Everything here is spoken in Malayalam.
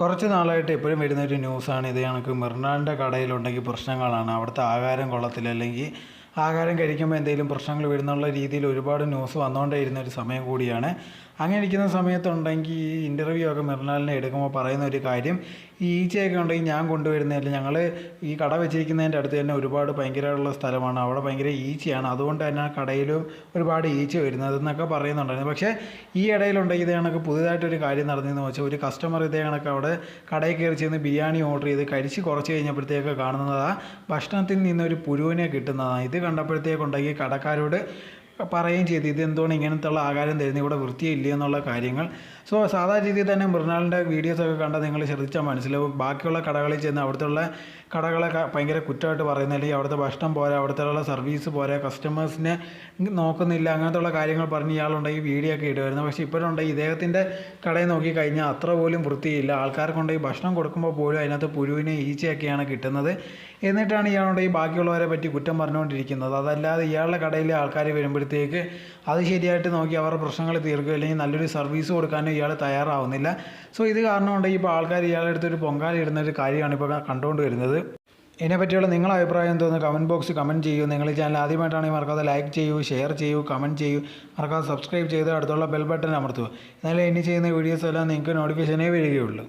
കുറച്ച് നാളായിട്ട് എപ്പോഴും വരുന്ന ഒരു ന്യൂസാണ്. ഇത് കണക്ക് മിർണാന്റെ കടയിലുണ്ടെങ്കിൽ പ്രശ്നങ്ങളാണ്. അവിടുത്തെ ആഹാരം കൊള്ളത്തില്ല. അല്ലെങ്കിൽ ആഹാരം കഴിക്കുമ്പോൾ എന്തെങ്കിലും പ്രശ്നങ്ങൾ വരുന്നുള്ള രീതിയിൽ ഒരുപാട് ന്യൂസ് വന്നുകൊണ്ടേ ഇരുന്ന ഒരു സമയം കൂടിയാണ്. അങ്ങനെ ഇരിക്കുന്ന സമയത്തുണ്ടെങ്കിൽ ഈ ഇന്റർവ്യൂ ഒക്കെ മെറിനാലിനെ എടുക്കുമ്പോൾ പറയുന്ന ഒരു കാര്യം ഈ ഈച്ചയൊക്കെ ഉണ്ടെങ്കിൽ ഞാൻ കൊണ്ടുവരുന്നതല്ല ഞങ്ങൾ ഈ കട വെച്ചിരിക്കുന്നതിന്റെ അടുത്ത് തന്നെ ഒരുപാട് ഭയങ്കരമുള്ള സ്ഥലമാണ്. അവിടെ ഭയങ്കര ഈച്ചയാണ്. അതുകൊണ്ട് തന്നെ ആ കടയിലും ഒരുപാട് ഈച്ച വരുന്നത് എന്നൊക്കെ പറയുന്നുണ്ടായിരുന്നു. പക്ഷേ ഈ ഇടയിലുണ്ടെങ്കിൽ ഇതേ കണക്ക് പുതുതായിട്ടൊരു കാര്യം നടന്നതെന്ന് വെച്ചാൽ ഒരു കസ്റ്റമർ ഇതേ കണക്ക് അവിടെ കടയിൽ കയറി ചെന്ന് ബിരിയാണി ഓർഡർ ചെയ്ത് കഴിച്ച് കുറച്ച് കഴിഞ്ഞപ്പോഴത്തേക്ക് കാണുന്നതാണ് ഭക്ഷണത്തിൽ നിന്നൊരു പുരുവിനെ കിട്ടുന്നതാണ് ഇത് കണ്ടപ്പോഴത്തേക്കുണ്ടെങ്കിൽ കടക്കാരോട് പറയുകയും ചെയ്തു ഇത് എന്തുകൊണ്ട് ഇങ്ങനത്തുള്ള ആകാരം തരുന്നത് ഇവിടെ വൃത്തിയില്ല എന്നുള്ള കാര്യങ്ങൾ. സോ സാധാരണ രീതിയിൽ തന്നെ മൃണാളിന്റെ വീഡിയോസൊക്കെ കണ്ടാൽ നിങ്ങൾ ശ്രദ്ധിച്ചാൽ മനസ്സിലാവും. ബാക്കിയുള്ള കടകളിൽ ചെന്ന് അവിടുത്തെ കടകളെ ഭയങ്കര കുറ്റമായിട്ട് പറയുന്നത് അല്ലെങ്കിൽ അവിടുത്തെ ഭക്ഷണം പോരാ അവിടുത്തെ ഉള്ള സർവീസ് പോരാ കസ്റ്റമേഴ്സിനെ നോക്കുന്നില്ല അങ്ങനത്തുള്ള കാര്യങ്ങൾ പറഞ്ഞ് ഇയാളുണ്ടെങ്കിൽ വീഡിയോ ഒക്കെ ഇടുമായിരുന്നു. പക്ഷേ ഇപ്പോഴുണ്ടെങ്കിൽ ഇദ്ദേഹത്തിന്റെ കടയിൽ നോക്കി കഴിഞ്ഞാൽ അത്ര പോലും വൃത്തിയില്ല. ആൾക്കാർക്കുണ്ടെങ്കിൽ ഭക്ഷണം കൊടുക്കുമ്പോൾ പോലും അതിനകത്ത് പുഴുവിനെ ഈച്ചയൊക്കെയാണ് കിട്ടുന്നത്. എന്നിട്ടാണ് ഇയാളുണ്ടെങ്കിൽ ബാക്കിയുള്ളവരെ പറ്റി കുറ്റം പറഞ്ഞുകൊണ്ടിരിക്കുന്നത്. അതല്ലാതെ ഇയാളുടെ കടയിലെ ആൾക്കാർ വരുമ്പോഴത്തേക്ക് അത് ശരിയായിട്ട് നോക്കി അവരുടെ പ്രശ്നങ്ങൾ തീർക്കുക അല്ലെങ്കിൽ നല്ലൊരു സർവീസ് കൊടുക്കാനും ഇയാൾ തയ്യാറാവുന്നില്ല. സോ ഇത് കാരണം കൊണ്ട് ഇപ്പോൾ ആൾക്കാർ ഇയാളുടെ അടുത്തൊരു പൊങ്കാല ഒരു കാര്യമാണ് ഇപ്പോൾ കണ്ടുകൊണ്ട് വരുന്നത്. ഇതിനെപ്പറ്റിയുള്ള നിങ്ങളുടെ അഭിപ്രായം എന്തോന്ന് കമന്റ് ബോക്സ് കമന്റ് ചെയ്യൂ. നിങ്ങൾ ചാനൽ ആദ്യമായിട്ടാണെങ്കിൽ മറക്കാതെ ലൈക്ക് ചെയ്യൂ ഷെയർ ചെയ്യൂ കമന്റ് ചെയ്യൂ. മറക്കാതെ സബ്സ്ക്രൈബ് ചെയ്ത് അടുത്തുള്ള ബെൽ ബട്ടൺ അമർത്തുക. എന്നാലേ ഇനി ചെയ്യുന്ന വീഡിയോസ് എല്ലാം നിങ്ങൾക്ക് നോട്ടിഫിക്കേഷനേ വരികയുള്ളൂ.